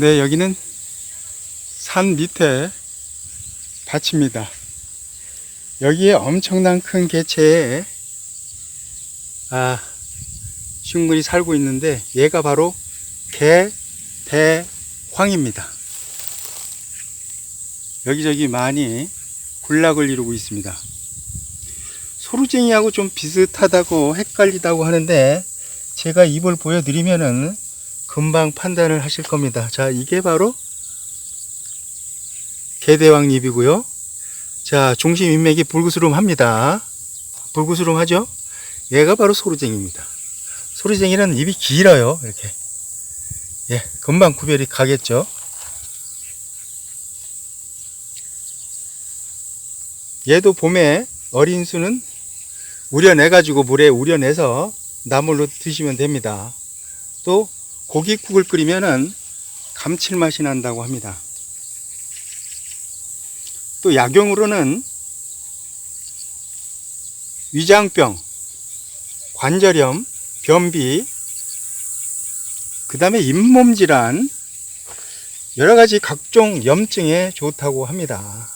네, 여기는 산 밑에 밭입니다. 여기에 엄청난 큰 개체에 아, 식물이 살고 있는데 얘가 바로 개대황입니다. 여기저기 많이 군락을 이루고 있습니다. 소루쟁이하고 좀 비슷하다고 헷갈리다고 하는데 제가 입을 보여드리면은 금방 판단을 하실 겁니다. 자, 이게 바로 개대왕 잎이고요. 자, 중심 인맥이 불구스름합니다. 불구스름하죠? 얘가 바로 소루쟁이입니다. 소루쟁이는 입이 길어요. 이렇게. 예, 금방 구별이 가겠죠? 얘도 봄에 어린 수는 우려내가지고 물에 우려내서 나물로 드시면 됩니다. 또 고깃국을 끓이면은 감칠맛이 난다고 합니다. 또 약용으로는 위장병, 관절염, 변비, 그 다음에 잇몸 질환, 여러 가지 각종 염증에 좋다고 합니다.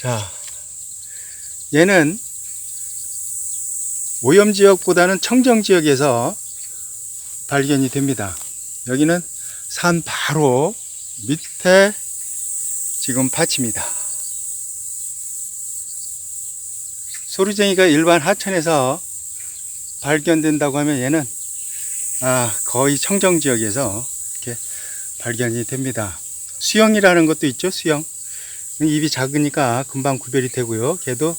자, 얘는 오염 지역보다는 청정 지역에서 발견이 됩니다. 여기는 산 바로 밑에 지금 밭입니다. 소리쟁이가 일반 하천에서 발견된다고 하면 얘는 아, 거의 청정 지역에서 이렇게 발견이 됩니다. 수영이라는 것도 있죠, 수영. 입이 작으니까 금방 구별이 되고요. 걔도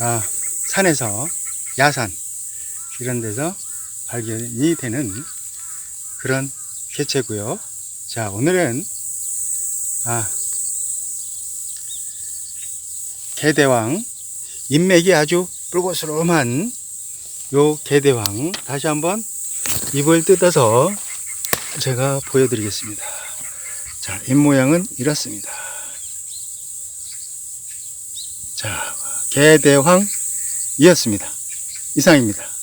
아, 산에서 야산 이런 데서 발견이 되는 그런 개체고요. 자, 오늘은 아, 개대왕 인맥이 아주 뿔고스름한 요 개대왕 다시 한번 입을 뜯어서 제가 보여드리겠습니다. 자, 입 모양은 이렇습니다. 자, 개대왕이었습니다. 이상입니다.